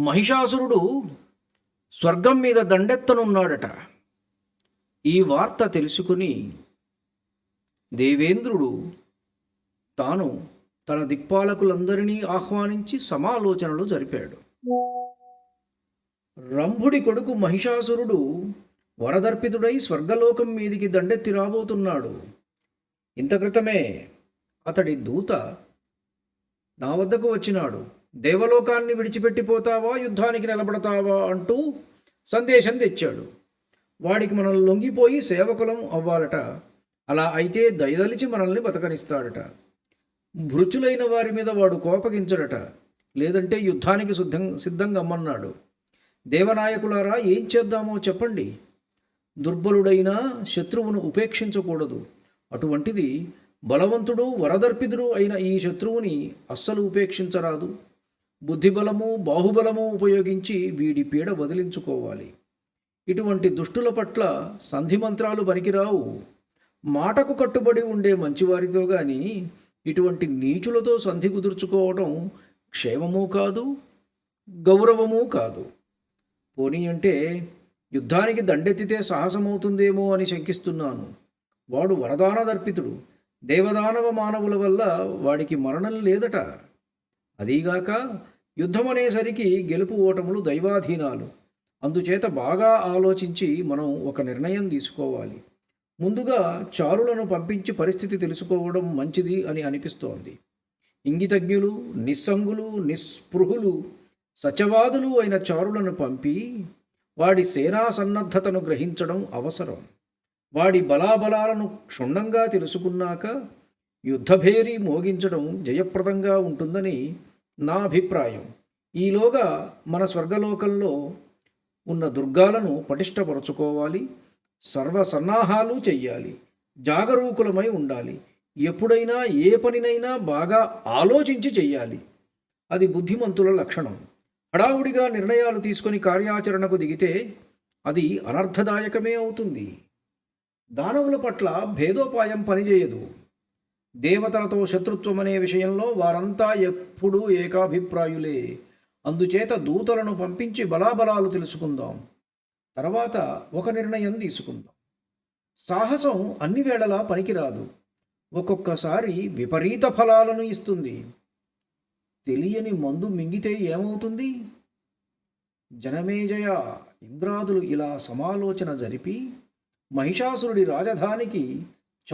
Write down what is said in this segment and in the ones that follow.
మహిషాసురుడు స్వర్గం మీద దండెత్తనున్నాడట. ఈ వార్త తెలుసుకుని దేవేంద్రుడు తాను తన దిక్పాలకులందరినీ ఆహ్వానించి సమాలోచనలు జరిపాడు. రంభుడి కొడుకు మహిషాసురుడు వరదర్పితుడై స్వర్గలోకం మీదికి దండెత్తి రాబోతున్నాడు. ఇంత క్రితమే అతడి దూత నా వద్దకు వచ్చినాడు. దేవలోకాన్ని విడిచిపెట్టిపోతావా? యుద్ధానికి నిలబడతావా? అంటూ సందేశం తెచ్చాడు. వాడికి మనం లొంగిపోయి సేవకులం అవ్వాలట. అలా అయితే దయదలిచి మనల్ని బతకనిస్తాడట. భృచులైన వారి మీద వాడు కోపగించడట. లేదంటే యుద్ధానికి సిద్ధం సిద్ధంగా అమ్మన్నాడు. దేవనాయకులారా ఏం చేద్దామో చెప్పండి. దుర్బలుడైన శత్రువును ఉపేక్షించకూడదు. అటువంటిది బలవంతుడు వరదర్పితుడు అయిన ఈ శత్రువుని అస్సలు ఉపేక్షించరాదు. బుద్ధిబలము బాహుబలము ఉపయోగించి వీడి పీడ వదిలించుకోవాలి. ఇటువంటి దుష్టుల పట్ల సంధి మంత్రాలు పనికిరావు. మాటకు కట్టుబడి ఉండే మంచివారితో గాని ఇటువంటి నీచులతో సంధి కుదుర్చుకోవడం క్షేమము కాదు గౌరవము కాదు. పోనీ అంటే యుద్ధానికి దండెత్తితే సాహసమవుతుందేమో అని శంకిస్తున్నాను. వాడు వరదాన దర్పితుడు. దేవదానవ మానవుల వల్ల వాడికి మరణం లేదట. అదీగాక యుద్ధం అనేసరికి గెలుపు ఓటములు దైవాధీనాలు. అందుచేత బాగా ఆలోచించి మనం ఒక నిర్ణయం తీసుకోవాలి. ముందుగా చారులను పంపించి పరిస్థితి తెలుసుకోవడం మంచిది అని అనిపిస్తోంది. ఇంగితజ్ఞులు నిస్సంగులు నిస్పృహులు సత్యవాదులు అయిన చారులను పంపి వాడి సేనా సన్నద్ధతను గ్రహించడం అవసరం. వాడి బలాబలాలను క్షుణ్ణంగా తెలుసుకున్నాక యుద్ధభేరి మోగించడం జయప్రదంగా ఉంటుందని నా అభిప్రాయం. ఈలోగా మన స్వర్గలోకంలో ఉన్న దుర్గాలను పటిష్టపరచుకోవాలి సర్వ సన్నాహాలు చెయ్యాలి జాగరూకులమై ఉండాలి ఎప్పుడైనా ఏ పనినైనా బాగా ఆలోచించి చెయ్యాలి. అది బుద్ధిమంతుల లక్షణం. హడావుడిగా నిర్ణయాలు తీసుకొని కార్యాచరణకు దిగితే అది అనర్థదాయకమే అవుతుంది. దానవుల పట్ల భేదోపాయం పనిచేయదు. దేవతలతో శత్రుత్వం అనే విషయంలో వారంతా ఎప్పుడూ ఏకాభిప్రాయులే. అందుచేత దూతలను పంపించి బలాబలాలు తెలుసుకుందాం. తర్వాత ఒక నిర్ణయం తీసుకుందాం. సాహసం అన్ని వేళలా పనికిరాదు. ఒక్కొక్కసారి విపరీత ఫలాలను ఇస్తుంది. తెలియని మందు మింగితే ఏమవుతుంది? జనమేజయ ఇంద్రాదులు ఇలా సమాలోచన జరిపి మహిషాసురుడి రాజధానికి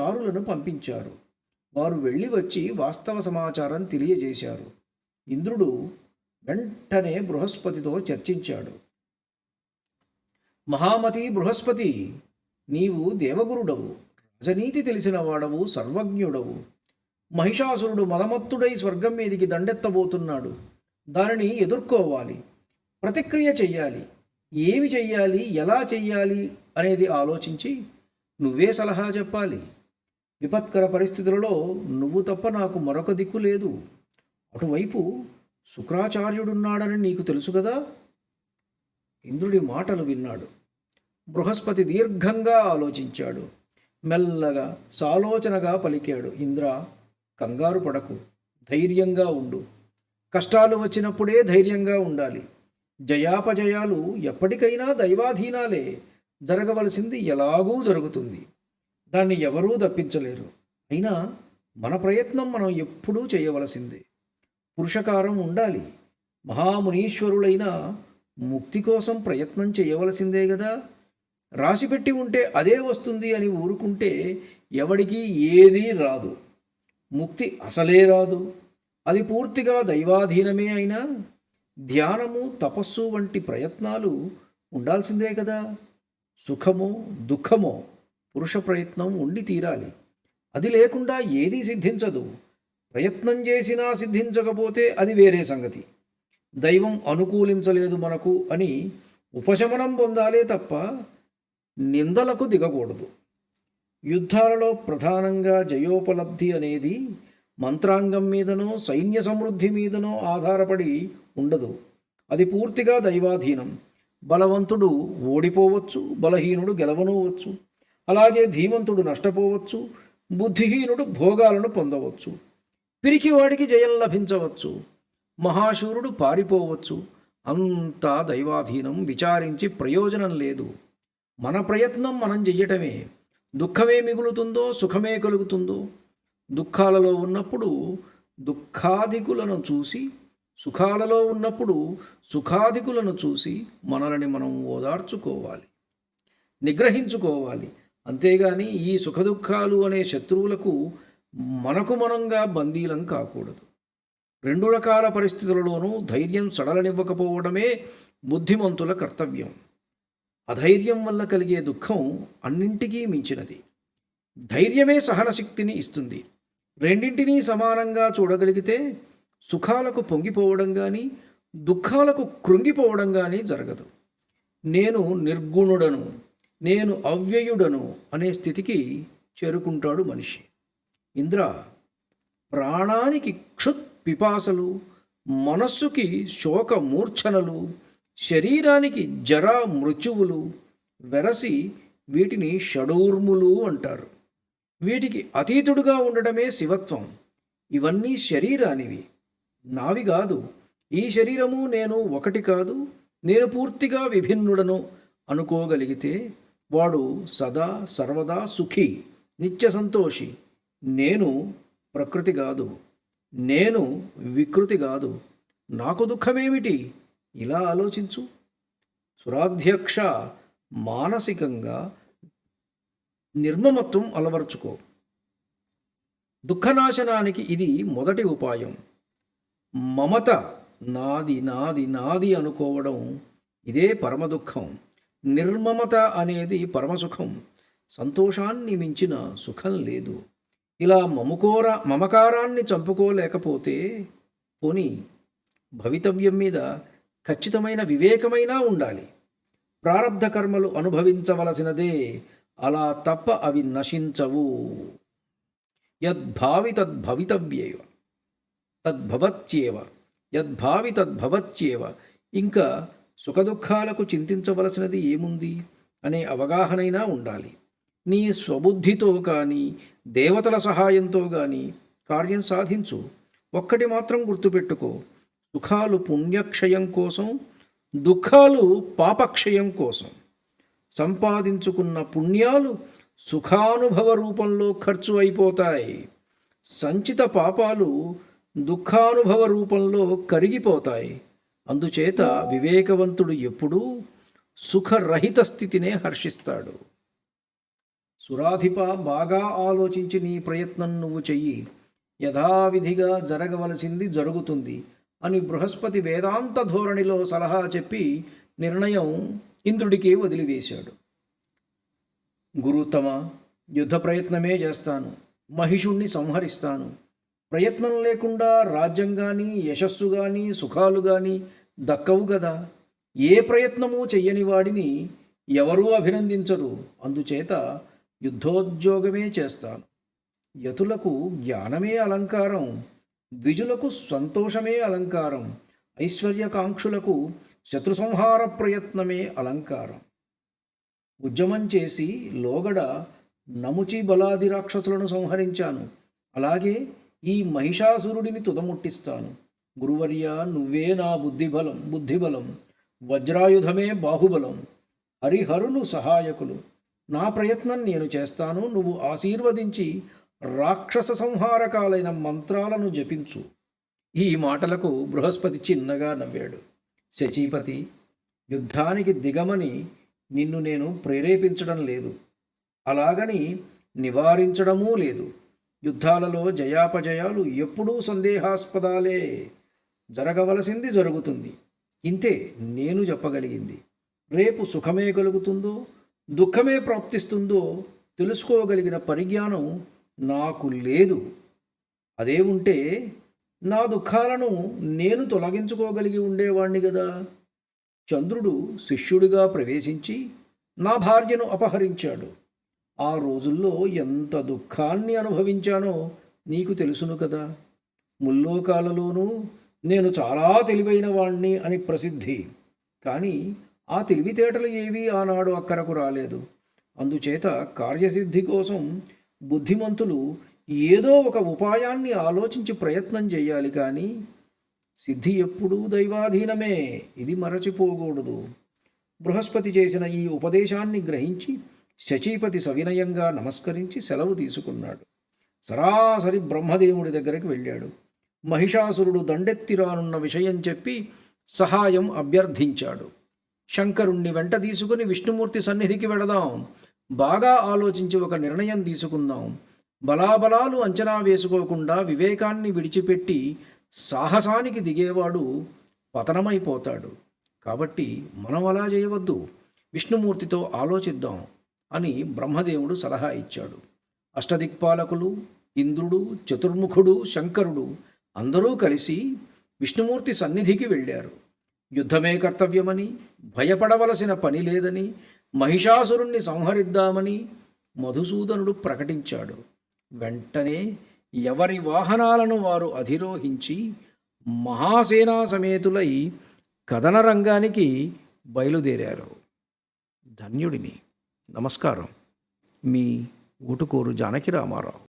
చారులను పంపించారు. వారు వెళ్ళి వచ్చి వాస్తవ సమాచారం తెలియజేశారు. ఇంద్రుడు వెంటనే బృహస్పతితో చర్చించాడు. మహామతి బృహస్పతి నీవు దేవగురుడవు రాజనీతి తెలిసిన వాడవు సర్వజ్ఞుడవు. మహిషాసురుడు మదమత్తుడై స్వర్గం మీదికి దండెత్తబోతున్నాడు. దానిని ఎదుర్కోవాలి ప్రతిక్రియ చెయ్యాలి. ఏమి చెయ్యాలి ఎలా చెయ్యాలి అనేది ఆలోచించి నువ్వే సలహా చెప్పాలి. విపత్కర పరిస్థితులలో నువ్వు తప్ప నాకు మరొక దిక్కు లేదు. అటువైపు శుక్రాచార్యుడున్నాడని నీకు తెలుసు కదా? ఇంద్రుడి మాటలు విన్నాడు. బృహస్పతి దీర్ఘంగా ఆలోచించాడు. మెల్లగా సాలోచనగా పలికాడు. ఇంద్ర కంగారు పడకు. ధైర్యంగా ఉండు. కష్టాలు వచ్చినప్పుడే ధైర్యంగా ఉండాలి. జయాపజయాలు ఎప్పటికైనా దైవాధీనాలే. జరగవలసింది ఎలాగూ జరుగుతుంది. దాన్ని ఎవరూ తప్పించలేరు. అయినా మన ప్రయత్నం మనం ఎప్పుడూ చేయవలసిందే. పురుషకారం ఉండాలి. మహామునీశ్వరులైన ముక్తి కోసం ప్రయత్నం చేయవలసిందే కదా రాసిపెట్టి ఉంటే అదే వస్తుంది అని ఊరుకుంటే ఎవడికి ఏదీ రాదు. ముక్తి అసలే రాదు. అది పూర్తిగా దైవాధీనమే అయినా ధ్యానము తపస్సు వంటి ప్రయత్నాలు ఉండాల్సిందే కదా సుఖమో దుఃఖమో పురుష ప్రయత్నం ఉండి తీరాలి. అది లేకుండా ఏదీ సిద్ధించదు. ప్రయత్నం చేసినా సిద్ధించకపోతే అది వేరే సంగతి. దైవం అనుకూలించలేదు మనకు అని ఉపశమనం పొందాలే తప్ప నిందలకు దిగకూడదు. యుద్ధాలలో ప్రధానంగా జయోపలబ్ధి అనేది మంత్రాంగం మీదనో సైన్య సమృద్ధి మీదనో ఆధారపడి ఉండదు. అది పూర్తిగా దైవాధీనం. బలవంతుడు ఓడిపోవచ్చు బలహీనుడు గెలవనవచ్చు అలాగే ధీమంతుడు నష్టపోవచ్చు బుద్ధిహీనుడు భోగాలను పొందవచ్చు పిరికివాడికి జయం లభించవచ్చు మహాశూరుడు పారిపోవచ్చు. అంతా దైవాధీనం విచారించి ప్రయోజనం లేదు. మన ప్రయత్నం మనం చెయ్యటమే. దుఃఖమే మిగులుతుందో సుఖమే కలుగుతుందో? దుఃఖాలలో ఉన్నప్పుడు దుఃఖాధికులను చూసి సుఖాలలో ఉన్నప్పుడు సుఖాధికులను చూసి మనల్ని మనం ఓదార్చుకోవాలి నిగ్రహించుకోవాలి. అంతేగాని ఈ సుఖదుఖాలు అనే శత్రువులకు మనకు మనంగా బందీలం కాకూడదు. రెండు రకాల పరిస్థితులలోనూ ధైర్యం సడలనివ్వకపోవడమే బుద్ధిమంతుల కర్తవ్యం. అధైర్యం వల్ల కలిగే దుఃఖం అన్నింటికీ మించినది. ధైర్యమే సహనశక్తిని ఇస్తుంది. రెండింటినీ సమానంగా చూడగలిగితే సుఖాలకు పొంగిపోవడం కానీ దుఃఖాలకు కృంగిపోవడం కానీ జరగదు. నేను నిర్గుణుడను. నేను అవ్యయుడను అనే స్థితికి చేరుకుంటాడు మనిషి. ఇంద్ర ప్రాణానికి క్షుత్ పిపాసలు మనస్సుకి శోక మూర్ఛనలు శరీరానికి జరా మృత్యువులు వెరసి వీటిని షడూర్ములు అంటారు. వీటికి అతీతుడుగా ఉండడమే శివత్వం. ఇవన్నీ శరీరానివి. నావి కాదు ఈ శరీరము నేను ఒకటి కాదు నేను పూర్తిగా విభిన్నుడను అనుకోగలిగితే వాడు సదా సర్వదా సుఖి నిత్య సంతోషి. నేను ప్రకృతి కాదు నేను వికృతి కాదు. నాకు దుఃఖమేమిటి? ఇలా ఆలోచించు. సురాధ్యక్ష మానసికంగా నిర్మమత్వం అలవర్చుకో. దుఃఖనాశనానికి ఇది మొదటి ఉపాయం. మమత నాది నాది నాది అనుకోవడం ఇదే పరమ దుఃఖం నిర్మమత అనేది పరమసుఖం. సంతోషాన్ని మించిన సుఖం లేదు. ఇలా మముకోర మమకారాన్ని చంపుకోలేకపోతే పోని భవితవ్యం మీద ఖచ్చితమైన వివేకమైనా ఉండాలి. ప్రారంధ కర్మలు అనుభవించవలసినదే అలా తప్ప అవి నశించవు. యద్భావి తద్భవితవ్యేవ తద్భవత్యేవ యద్భావి తద్భవత్యేవ ఇంకా సుఖదుఖాలకు చింతించవలసినది ఏముంది? అనే అవగాహనైనా ఉండాలి. నీ స్వబుద్ధితో కానీ దేవతల సహాయంతో కానీ కార్యం సాధించు. ఒక్కటి మాత్రం గుర్తుపెట్టుకో. సుఖాలు పుణ్యక్షయం కోసం దుఃఖాలు పాపక్షయం కోసం. సంపాదించుకున్న పుణ్యాలు సుఖానుభవ రూపంలో ఖర్చు అయిపోతాయి. సంచిత పాపాలు దుఃఖానుభవ రూపంలో కరిగిపోతాయి. అందుచేత వివేకవంతుడు ఎప్పుడూ సుఖరహిత స్థితినే హర్షిస్తాడు. సురాధిప బాగా ఆలోచించి నీ ప్రయత్నం నువ్వు చెయ్యి. యథావిధిగా జరగవలసింది జరుగుతుంది అని బృహస్పతి వేదాంత ధోరణిలో సలహా చెప్పి నిర్ణయం ఇంద్రుడికి వదిలివేశాడు. గురుతమ యుద్ధ ప్రయత్నమే చేస్తాను. మహిషుణ్ణి సంహరిస్తాను. ప్రయత్నం లేకుండా రాజ్యం కానీ యశస్సు కానీ సుఖాలు కానీ దక్కవు కదా ఏ ప్రయత్నము చెయ్యని వాడిని ఎవరూ అభినందించరు. అందుచేత యుద్ధోద్యోగమే చేస్తాను. యతులకు జ్ఞానమే అలంకారం ద్విజులకు సంతోషమే అలంకారం ఐశ్వర్యకాంక్షులకు శత్రు సంహార ప్రయత్నమే అలంకారం. ఉద్యమం చేసి లోగడ నముచి బలాది రాక్షసులను సంహరించాను. అలాగే ఈ మహిషాసురుడిని తుదముట్టిస్తాను. గురువర్య నువ్వే నా బుద్ధిబలం బుద్ధిబలం. వజ్రాయుధమే బాహుబలం. హరిహరులు సహాయకులు. నా ప్రయత్నం నేను చేస్తాను. నువ్వు ఆశీర్వదించి రాక్షస సంహారకాలైన మంత్రాలను జపించు. ఈ మాటలకు బృహస్పతి చిన్నగా నవ్వాడు. శచీపతి యుద్ధానికి దిగమని నిన్ను నేను ప్రేరేపించడం లేదు. అలాగని నివారించడమూ లేదు. యుద్ధాలలో జయాపజయాలు ఎప్పుడూ సందేహాస్పదాలే. జరగవలసింది జరుగుతుంది. ఇంతే నేను చెప్పగలిగింది. రేపు సుఖమే కలుగుతుందో దుఃఖమే ప్రాప్తిస్తుందో తెలుసుకోగలిగిన పరిజ్ఞానం నాకు లేదు. అదే ఉంటే నా దుఃఖాలను నేను తొలగించుకోగలిగి ఉండేవాణ్ణి కదా చంద్రుడు శిష్యుడిగా ప్రవేశించి నా భార్యను అపహరించాడు. ఆ రోజుల్లో ఎంత దుఃఖాన్ని అనుభవించానో నీకు తెలుసును కదా. ముల్లోకాలలోనూ నేను చాలా తెలివైన వాణ్ణి అని ప్రసిద్ధి. కానీ ఆ తెలివితేటలు ఏవీ ఆనాడు అక్కరకు రాలేదు. అందుచేత కార్యసిద్ధి కోసం బుద్ధిమంతులు ఏదో ఒక ఉపాయాన్ని ఆలోచించి ప్రయత్నం చేయాలి కానీ సిద్ధి ఎప్పుడూ దైవాధీనమే. ఇది మరచిపోకూడదు. బృహస్పతి చేసిన ఈ ఉపదేశాన్ని గ్రహించి శచీపతి సవినయంగా నమస్కరించి సెలవు తీసుకున్నాడు. సరాసరి బ్రహ్మదేవుడి దగ్గరికి వెళ్ళాడు. మహిషాసురుడు దండెత్తిరానున్న విషయం చెప్పి సహాయం అభ్యర్థించాడు. శంకరుణ్ణి వెంట తీసుకుని విష్ణుమూర్తి సన్నిధికి వెడదాం బాగా ఆలోచించి ఒక నిర్ణయం తీసుకుందాం. బలాబలాలు అంచనా వేసుకోకుండా వివేకాన్ని విడిచిపెట్టి సాహసానికి దిగేవాడు పతనమైపోతాడు. కాబట్టి మనం అలా చేయవద్దు. విష్ణుమూర్తితో ఆలోచిద్దాం. అని బ్రహ్మదేవుడు సలహా ఇచ్చాడు. అష్టదిక్పాలకులు ఇంద్రుడు చతుర్ముఖుడు శంకరుడు అందరూ కలిసి విష్ణుమూర్తి సన్నిధికి వెళ్ళారు. యుద్ధమే కర్తవ్యమని భయపడవలసిన పని లేదని మహిషాసురుణ్ణి సంహరిద్దామని మధుసూదనుడు ప్రకటించాడు. వెంటనే ఎవరి వాహనాలను వారు అధిరోహించి మహాసేనా సమేతులై కథన రంగానికి బయలుదేరారు. ధన్యుడిని. నమస్కారం. మీ ఊటుకూరు జానకి రామారావు.